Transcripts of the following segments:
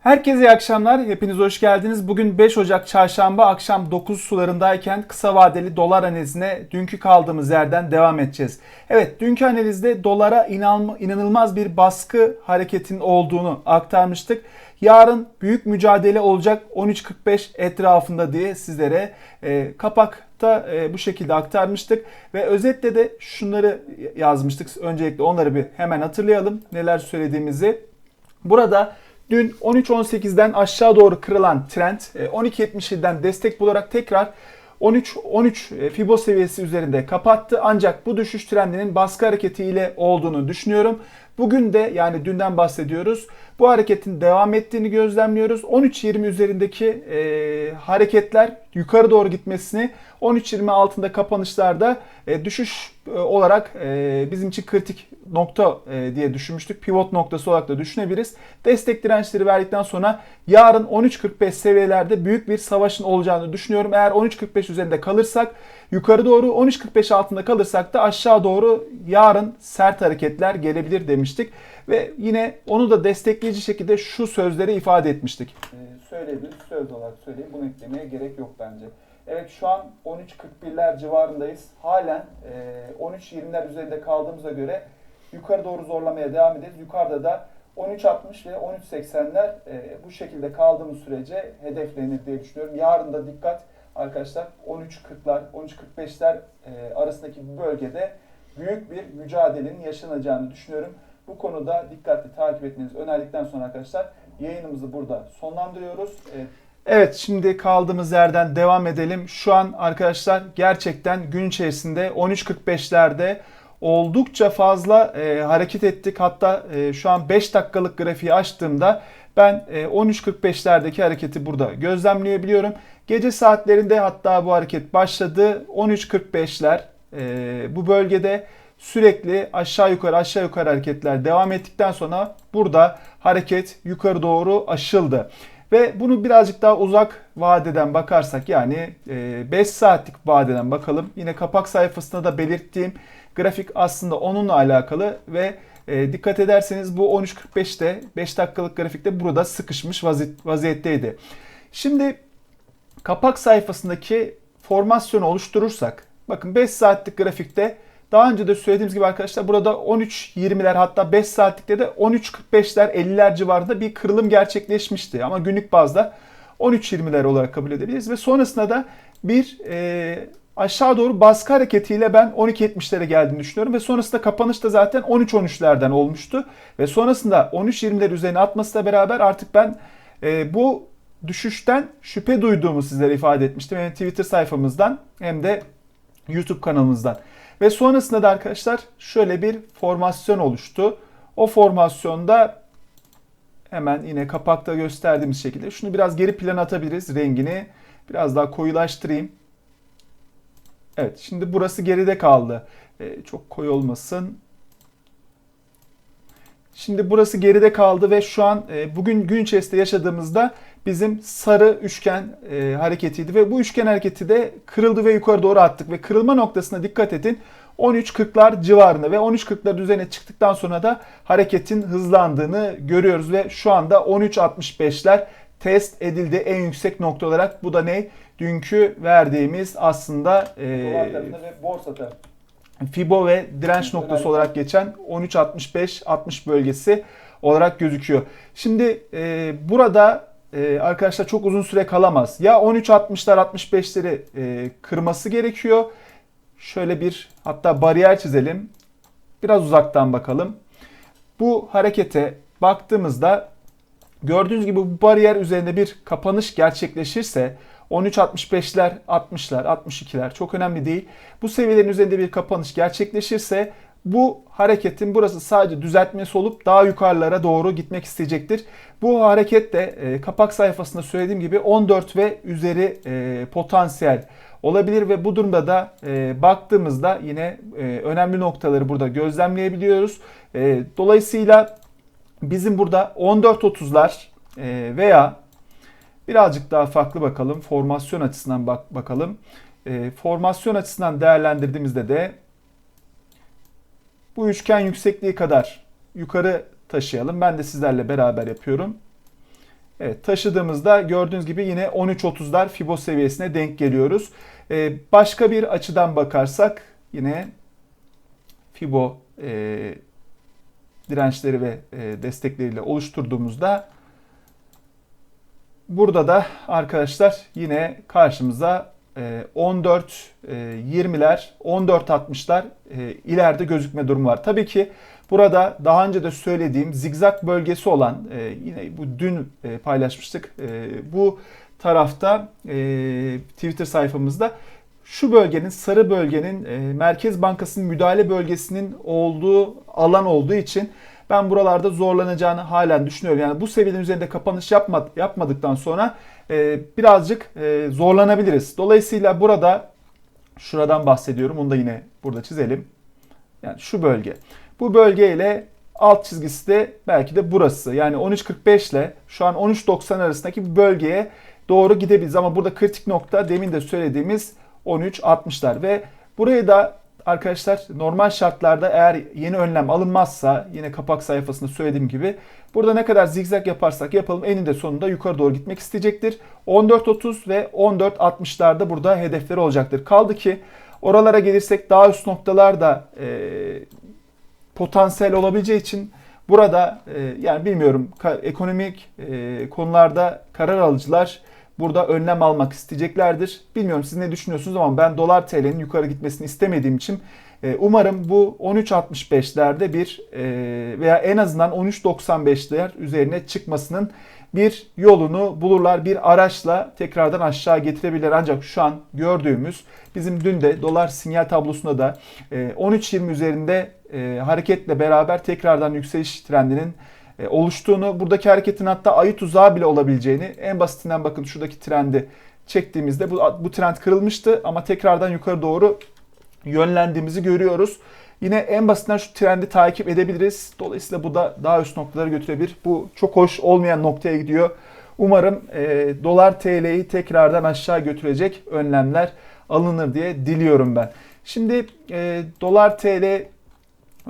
Herkese iyi akşamlar. Hepiniz hoş geldiniz. Bugün 5 Ocak çarşamba akşam 9 sularındayken kısa vadeli dolar analizine dünkü kaldığımız yerden devam edeceğiz. Evet dünkü analizde dolara inanılmaz bir baskı hareketinin olduğunu aktarmıştık. Yarın büyük mücadele olacak 13.45 etrafında diye sizlere e, kapakta e, bu şekilde aktarmıştık. Ve özetle de şunları yazmıştık. Öncelikle onları bir hemen hatırlayalım neler söylediğimizi. Burada dün 13.18'den aşağı doğru kırılan trend e, 12.77'den destek bularak tekrar 13 13 e, Fibo seviyesi üzerinde kapattı. Ancak bu düşüş trendinin baskı hareketiyle olduğunu düşünüyorum. Bugün de yani dünden bahsediyoruz. Bu hareketin devam ettiğini gözlemliyoruz. 13.20 üzerindeki e, hareketler yukarı doğru gitmesini 13.20 altında kapanışlarda e, düşüş e, olarak e, bizim için kritik nokta e, diye düşünmüştük. Pivot noktası olarak da düşünebiliriz. Destek dirençleri verdikten sonra yarın 13.45 seviyelerde büyük bir savaşın olacağını düşünüyorum. Eğer 13.45 üzerinde kalırsak yukarı doğru 13.45 altında kalırsak da aşağı doğru yarın sert hareketler gelebilir demiştik. Ve yine onu da destekleyici şekilde şu sözleri ifade etmiştik. Ee, söyleyebiliriz. Söz olarak söyleyeyim. Bunu eklemeye gerek yok bence. Evet şu an 13.41'ler civarındayız. Halen e, 13.20'ler üzerinde kaldığımıza göre yukarı doğru zorlamaya devam edeceğiz. Yukarıda da 13.60 ve 13.80'ler e, bu şekilde kaldığımız sürece hedeflenir diye düşünüyorum. Yarın da dikkat arkadaşlar 13.40'lar, 13.45'ler e, arasındaki bu bölgede büyük bir mücadelenin yaşanacağını düşünüyorum. Bu konuda dikkatli takip etmenizi önerdikten sonra arkadaşlar yayınımızı burada sonlandırıyoruz. E, Evet şimdi kaldığımız yerden devam edelim. Şu an arkadaşlar gerçekten gün içerisinde 13.45'lerde oldukça fazla e, hareket ettik. Hatta e, şu an 5 dakikalık grafiği açtığımda ben e, 13.45'lerdeki hareketi burada gözlemleyebiliyorum. Gece saatlerinde hatta bu hareket başladı. 13.45'ler e, bu bölgede sürekli aşağı yukarı aşağı yukarı hareketler devam ettikten sonra burada hareket yukarı doğru aşıldı. Ve bunu birazcık daha uzak vadeden bakarsak yani 5 saatlik vadeden bakalım. Yine kapak sayfasında da belirttiğim grafik aslında onunla alakalı ve e, dikkat ederseniz bu 13.45'te 5 dakikalık grafikte burada sıkışmış vazi- vaziyetteydi. Şimdi kapak sayfasındaki formasyonu oluşturursak bakın 5 saatlik grafikte daha önce de söylediğimiz gibi arkadaşlar burada 13.20'ler hatta 5 saatlikte de 13.45'ler 50'ler civarında bir kırılım gerçekleşmişti. Ama günlük bazda 13.20'ler olarak kabul edebiliriz. Ve sonrasında da bir e, aşağı doğru baskı hareketiyle ben 12.70'lere geldiğini düşünüyorum. Ve sonrasında kapanış da zaten 13.13'lerden olmuştu. Ve sonrasında 13.20'ler üzerine atmasıyla beraber artık ben e, bu düşüşten şüphe duyduğumu sizlere ifade etmiştim. Hem Twitter sayfamızdan hem de YouTube kanalımızdan. Ve sonrasında da arkadaşlar şöyle bir formasyon oluştu. O formasyonda hemen yine kapakta gösterdiğimiz şekilde şunu biraz geri plana atabiliriz rengini. Biraz daha koyulaştırayım. Evet şimdi burası geride kaldı. Ee, çok koyu olmasın. Şimdi burası geride kaldı ve şu an e, bugün gün içerisinde yaşadığımızda bizim sarı üçgen e, hareketiydi ve bu üçgen hareketi de kırıldı ve yukarı doğru attık ve kırılma noktasına dikkat edin 13.40'lar civarında ve 13.40'lar üzerine çıktıktan sonra da hareketin hızlandığını görüyoruz ve şu anda 13.65'ler test edildi en yüksek nokta olarak. Bu da ne? Dünkü verdiğimiz aslında dolar e, tarafında ve borsa tarafında. Fibo ve direnç noktası olarak geçen 13.65-60 bölgesi olarak gözüküyor. Şimdi e, burada e, arkadaşlar çok uzun süre kalamaz. Ya 13.60'lar 65'leri e, kırması gerekiyor. Şöyle bir hatta bariyer çizelim. Biraz uzaktan bakalım. Bu harekete baktığımızda gördüğünüz gibi bu bariyer üzerinde bir kapanış gerçekleşirse 13.65'ler, 60'lar, 62'ler çok önemli değil. Bu seviyelerin üzerinde bir kapanış gerçekleşirse bu hareketin burası sadece düzeltmesi olup daha yukarılara doğru gitmek isteyecektir. Bu hareket de e, kapak sayfasında söylediğim gibi 14 ve üzeri e, potansiyel olabilir ve bu durumda da e, baktığımızda yine e, önemli noktaları burada gözlemleyebiliyoruz. E, dolayısıyla bizim burada 14.30'lar e, veya birazcık daha farklı bakalım. Formasyon açısından bak bakalım. E, formasyon açısından değerlendirdiğimizde de bu üçgen yüksekliği kadar yukarı taşıyalım. Ben de sizlerle beraber yapıyorum. Evet taşıdığımızda gördüğünüz gibi yine 13.30'lar Fibo seviyesine denk geliyoruz. Ee, başka bir açıdan bakarsak yine Fibo e, dirençleri ve e, destekleriyle oluşturduğumuzda burada da arkadaşlar yine karşımıza e, 14 e, 20'ler 14 60'lar e, ileride gözükme durumu var. Tabii ki burada daha önce de söylediğim zigzag bölgesi olan e, yine bu dün e, paylaşmıştık. E, bu tarafta Twitter sayfamızda şu bölgenin sarı bölgenin Merkez Bankası'nın müdahale bölgesinin olduğu alan olduğu için ben buralarda zorlanacağını halen düşünüyorum. Yani bu seviyenin üzerinde kapanış yapma, yapmadıktan sonra e, birazcık e, zorlanabiliriz. Dolayısıyla burada şuradan bahsediyorum. Onu da yine burada çizelim. Yani şu bölge. Bu bölgeyle alt çizgisi de belki de burası. Yani 13.45 ile şu an 13.90 arasındaki bir bölgeye doğru gidebiliriz. Ama burada kritik nokta demin de söylediğimiz 13.60'lar ve burayı da arkadaşlar normal şartlarda eğer yeni önlem alınmazsa yine kapak sayfasında söylediğim gibi burada ne kadar zigzag yaparsak yapalım eninde sonunda yukarı doğru gitmek isteyecektir. 14.30 ve 14.60'larda burada hedefleri olacaktır. Kaldı ki oralara gelirsek daha üst noktalar da e, potansiyel olabileceği için burada e, yani bilmiyorum ekonomik e, konularda karar alıcılar burada önlem almak isteyeceklerdir. Bilmiyorum siz ne düşünüyorsunuz ama ben dolar TL'nin yukarı gitmesini istemediğim için e, umarım bu 13.65'lerde bir e, veya en azından 13.95'ler üzerine çıkmasının bir yolunu bulurlar. Bir araçla tekrardan aşağı getirebilirler. Ancak şu an gördüğümüz bizim dün de dolar sinyal tablosunda da e, 13.20 üzerinde e, hareketle beraber tekrardan yükseliş trendinin oluştuğunu, buradaki hareketin hatta ayı tuzağı bile olabileceğini en basitinden bakın şuradaki trendi çektiğimizde bu, bu trend kırılmıştı ama tekrardan yukarı doğru yönlendiğimizi görüyoruz. Yine en basitinden şu trendi takip edebiliriz. Dolayısıyla bu da daha üst noktalara götürebilir. Bu çok hoş olmayan noktaya gidiyor. Umarım e, dolar TL'yi tekrardan aşağı götürecek önlemler alınır diye diliyorum ben. Şimdi e, dolar TL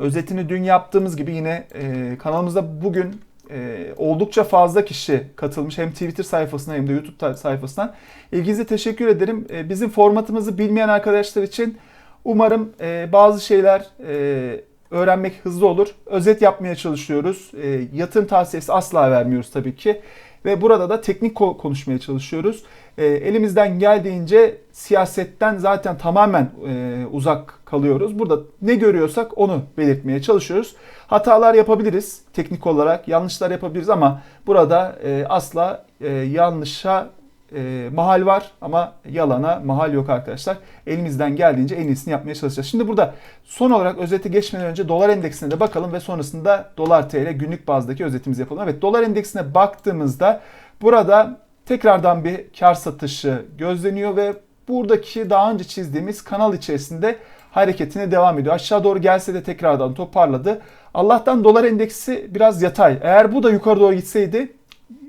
özetini dün yaptığımız gibi yine e, kanalımızda bugün e, oldukça fazla kişi katılmış. Hem Twitter sayfasından hem de YouTube sayfasından. İlginize teşekkür ederim. E, bizim formatımızı bilmeyen arkadaşlar için umarım e, bazı şeyler e, öğrenmek hızlı olur. Özet yapmaya çalışıyoruz. E, yatırım tavsiyesi asla vermiyoruz tabii ki. Ve burada da teknik konuşmaya çalışıyoruz. E, elimizden geldiğince siyasetten zaten tamamen e, uzak kalıyoruz. Burada ne görüyorsak onu belirtmeye çalışıyoruz. Hatalar yapabiliriz teknik olarak, yanlışlar yapabiliriz ama burada e, asla e, yanlışa e, mahal var ama yalana mahal yok arkadaşlar. Elimizden geldiğince en iyisini yapmaya çalışacağız. Şimdi burada son olarak özeti geçmeden önce dolar endeksine de bakalım ve sonrasında dolar TL günlük bazdaki özetimizi yapalım. Evet dolar endeksine baktığımızda burada tekrardan bir kar satışı gözleniyor ve buradaki daha önce çizdiğimiz kanal içerisinde hareketine devam ediyor. Aşağı doğru gelse de tekrardan toparladı. Allah'tan dolar endeksi biraz yatay. Eğer bu da yukarı doğru gitseydi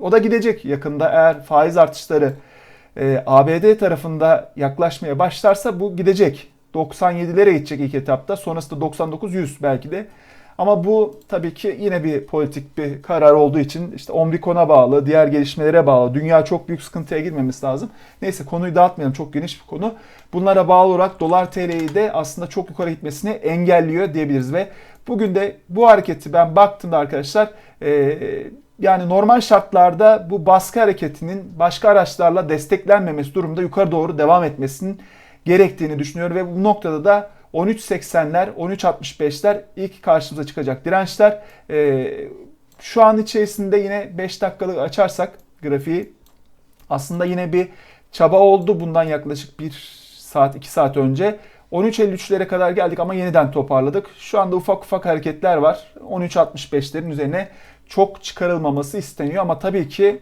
o da gidecek yakında eğer faiz artışları e, ABD tarafında yaklaşmaya başlarsa bu gidecek. 97'lere gidecek ilk etapta. Sonrasında 99-100 belki de. Ama bu tabii ki yine bir politik bir karar olduğu için işte Omrikon'a bağlı, diğer gelişmelere bağlı. Dünya çok büyük sıkıntıya girmemesi lazım. Neyse konuyu dağıtmayalım. Çok geniş bir konu. Bunlara bağlı olarak dolar TL'yi de aslında çok yukarı gitmesini engelliyor diyebiliriz ve bugün de bu hareketi ben baktığımda arkadaşlar e, yani normal şartlarda bu baskı hareketinin başka araçlarla desteklenmemesi durumda yukarı doğru devam etmesinin gerektiğini düşünüyorum ve bu noktada da 13.80'ler, 13.65'ler ilk karşımıza çıkacak dirençler. Ee, şu an içerisinde yine 5 dakikalık açarsak grafiği aslında yine bir çaba oldu bundan yaklaşık 1 saat 2 saat önce. 13.53'lere kadar geldik ama yeniden toparladık. Şu anda ufak ufak hareketler var. 13.65'lerin üzerine çok çıkarılmaması isteniyor ama tabii ki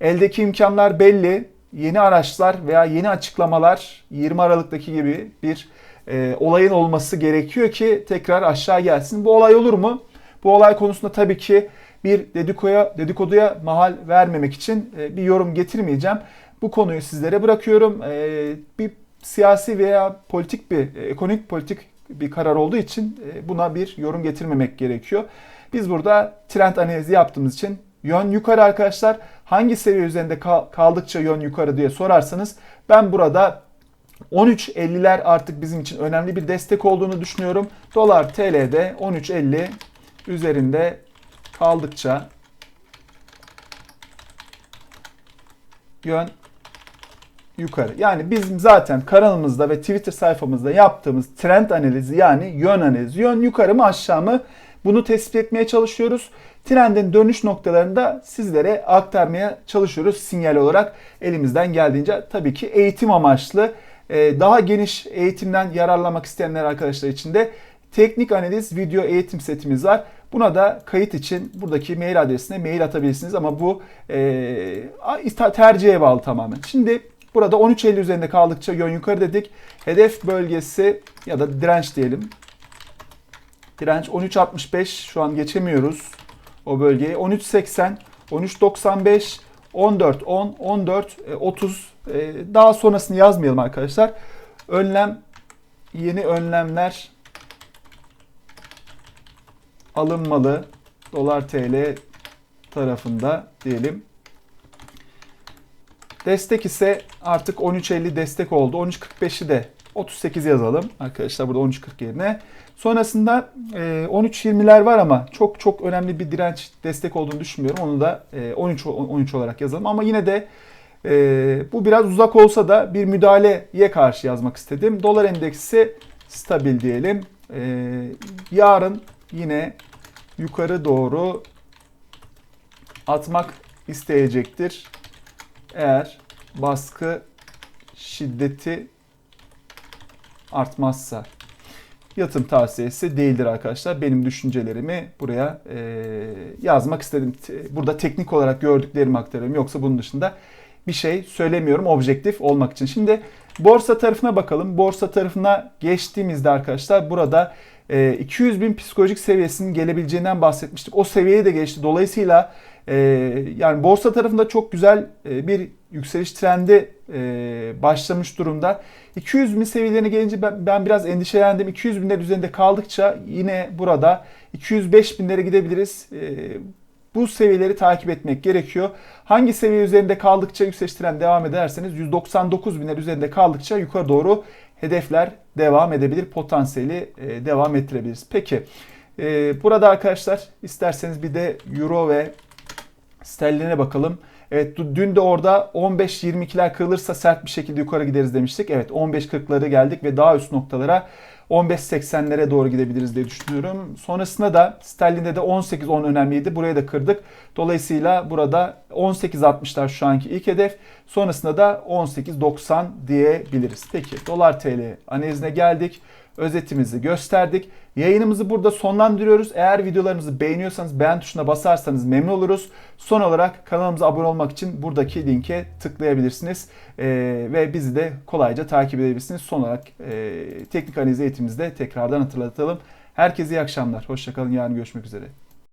eldeki imkanlar belli. Yeni araçlar veya yeni açıklamalar 20 Aralık'taki gibi bir e, olayın olması gerekiyor ki tekrar aşağı gelsin. Bu olay olur mu? Bu olay konusunda tabii ki bir dedikoya, dedikoduya mahal vermemek için e, bir yorum getirmeyeceğim. Bu konuyu sizlere bırakıyorum. E, bir siyasi veya politik bir, e, ekonomik politik bir karar olduğu için e, buna bir yorum getirmemek gerekiyor. Biz burada trend analizi yaptığımız için yön yukarı arkadaşlar. hangi seviye üzerinde kal- kaldıkça yön yukarı diye sorarsanız ben burada 13.50'ler artık bizim için önemli bir destek olduğunu düşünüyorum. Dolar TL'de 13.50 üzerinde kaldıkça yön yukarı. Yani bizim zaten kanalımızda ve Twitter sayfamızda yaptığımız trend analizi yani yön analizi. Yön yukarı mı aşağı mı? Bunu tespit etmeye çalışıyoruz. Trendin dönüş noktalarını da sizlere aktarmaya çalışıyoruz sinyal olarak elimizden geldiğince. Tabii ki eğitim amaçlı e, daha geniş eğitimden yararlanmak isteyenler arkadaşlar için de teknik analiz video eğitim setimiz var. Buna da kayıt için buradaki mail adresine mail atabilirsiniz ama bu e, tercihe bağlı tamamen. Şimdi burada 13.50 üzerinde kaldıkça yön yukarı dedik. Hedef bölgesi ya da direnç diyelim. Direnç 13.65 şu an geçemiyoruz o bölgeyi. 13.80, 13.95, 14, 10, 14, 30 e, daha sonrasını yazmayalım arkadaşlar. Önlem yeni önlemler alınmalı. Dolar TL tarafında diyelim. Destek ise artık 13.50 destek oldu. 13.45'i de 38 yazalım arkadaşlar burada 13.40 yerine. Sonrasında e, 13.20'ler var ama çok çok önemli bir direnç destek olduğunu düşünmüyorum. Onu da e, 13 13 olarak yazalım ama yine de e, bu biraz uzak olsa da bir müdahaleye karşı yazmak istedim. Dolar endeksi stabil diyelim. E, yarın yine yukarı doğru atmak isteyecektir. Eğer baskı şiddeti artmazsa yatım tavsiyesi değildir arkadaşlar. Benim düşüncelerimi buraya e, yazmak istedim. Burada teknik olarak gördüklerimi aktarıyorum. Yoksa bunun dışında bir şey söylemiyorum objektif olmak için. Şimdi borsa tarafına bakalım. Borsa tarafına geçtiğimizde arkadaşlar burada e, 200 bin psikolojik seviyesinin gelebileceğinden bahsetmiştik. O seviyeyi de geçti. Dolayısıyla e, yani borsa tarafında çok güzel e, bir yükseliş trendi e, başlamış durumda. 200 bin seviyelerine gelince ben, ben biraz endişelendim. 200 binler üzerinde kaldıkça yine burada 205 binlere gidebiliriz. E, bu seviyeleri takip etmek gerekiyor. Hangi seviye üzerinde kaldıkça yükseliş trendi devam ederseniz 199 binler üzerinde kaldıkça yukarı doğru hedefler devam edebilir. Potansiyeli e, devam ettirebiliriz. Peki e, burada arkadaşlar isterseniz bir de Euro ve sterline bakalım. Evet dün de orada 15-22'ler kırılırsa sert bir şekilde yukarı gideriz demiştik. Evet 15-40'ları geldik ve daha üst noktalara 15-80'lere doğru gidebiliriz diye düşünüyorum. Sonrasında da sterlinde de 18-10 önemliydi. Buraya da kırdık. Dolayısıyla burada 18-60'lar şu anki ilk hedef. Sonrasında da 18-90 diyebiliriz. Peki dolar TL analizine geldik. Özetimizi gösterdik. Yayınımızı burada sonlandırıyoruz. Eğer videolarımızı beğeniyorsanız beğen tuşuna basarsanız memnun oluruz. Son olarak kanalımıza abone olmak için buradaki linke tıklayabilirsiniz. Ee, ve bizi de kolayca takip edebilirsiniz. Son olarak e, teknik analiz eğitimimizde tekrardan hatırlatalım. Herkese iyi akşamlar. Hoşçakalın. Yarın görüşmek üzere.